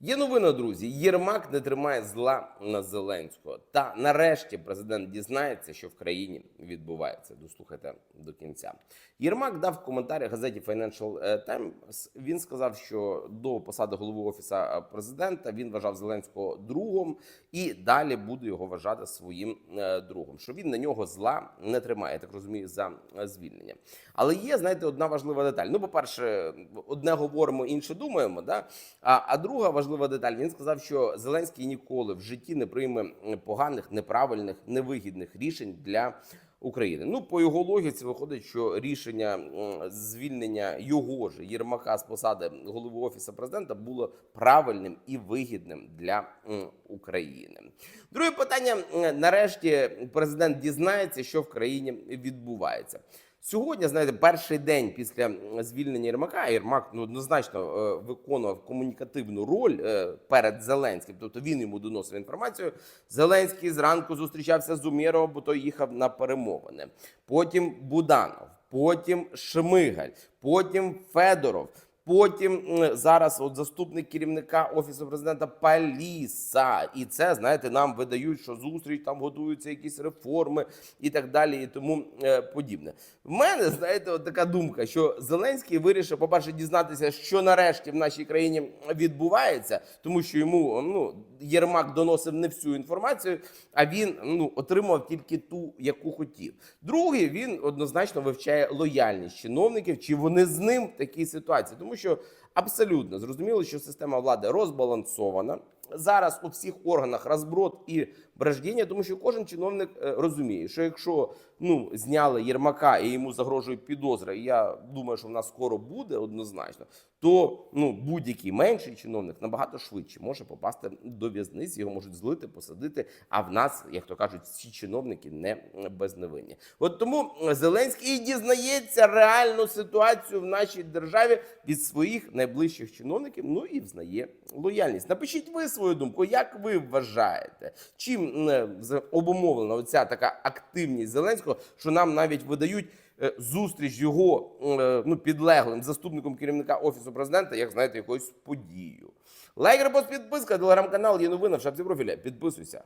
Є новина, друзі. Єрмак не тримає зла на Зеленського. Та нарешті президент дізнається, що в країні відбувається. Дослухайте до кінця. Єрмак дав коментарі газеті Financial Times. Він сказав, що до посади голови офіса президента він вважав Зеленського другом і далі буде його вважати своїм е, другом. Що він на нього зла не тримає. Я так розумію, за е, звільнення. Але є, знаєте, одна важлива деталь. Ну, по-перше, одне говоримо, інше думаємо. Да? А, а друга важлива деталь. Він сказав, що Зеленський ніколи в житті не прийме поганих, неправильних, невигідних рішень для. України. Ну, по його логіці виходить, що рішення звільнення його ж Єрмака з посади голови офісу президента було правильним і вигідним для України. Друге питання: нарешті президент дізнається, що в країні відбувається. Сьогодні, знаєте, перший день після звільнення Єрмака Єрмак ну, однозначно е, виконував комунікативну роль е, перед Зеленським. Тобто він йому доносив інформацію. Зеленський зранку зустрічався з Умєровим, бо той їхав на перемовини. Потім Буданов, потім Шмигаль, потім Федоров. Потім зараз от заступник керівника офісу президента Паліса, і це знаєте, нам видають, що зустріч там готуються якісь реформи і так далі, і тому е, подібне. В мене знаєте, от така думка, що Зеленський вирішив, по-перше, дізнатися, що нарешті в нашій країні відбувається, тому що йому ну Єрмак доносив не всю інформацію, а він ну отримав тільки ту, яку хотів. Другий він однозначно вивчає лояльність чиновників, чи вони з ним в такій ситуації, тому що абсолютно зрозуміло, що система влади розбалансована. Зараз у всіх органах розброд і браждіння, тому що кожен чиновник е, розуміє, що якщо ну зняли Єрмака і йому загрожує підозра, і я думаю, що в нас скоро буде однозначно, то ну будь-який менший чиновник набагато швидше може попасти до в'язниці, його можуть злити, посадити. А в нас, як то кажуть, всі чиновники не безневинні. От тому Зеленський дізнається реальну ситуацію в нашій державі від своїх найближчих чиновників. Ну і взнає лояльність. Напишіть ви свою думку, як ви вважаєте, чим е, з- обумовлена оця така активність Зеленського, що нам навіть видають. е, Зустріч його е, ну підлеглим заступником керівника офісу президента, як знаєте, якоюсь подією. Лайк, репост, підписка, телеграм-канал є новина в шапці профіля. Підписуйся.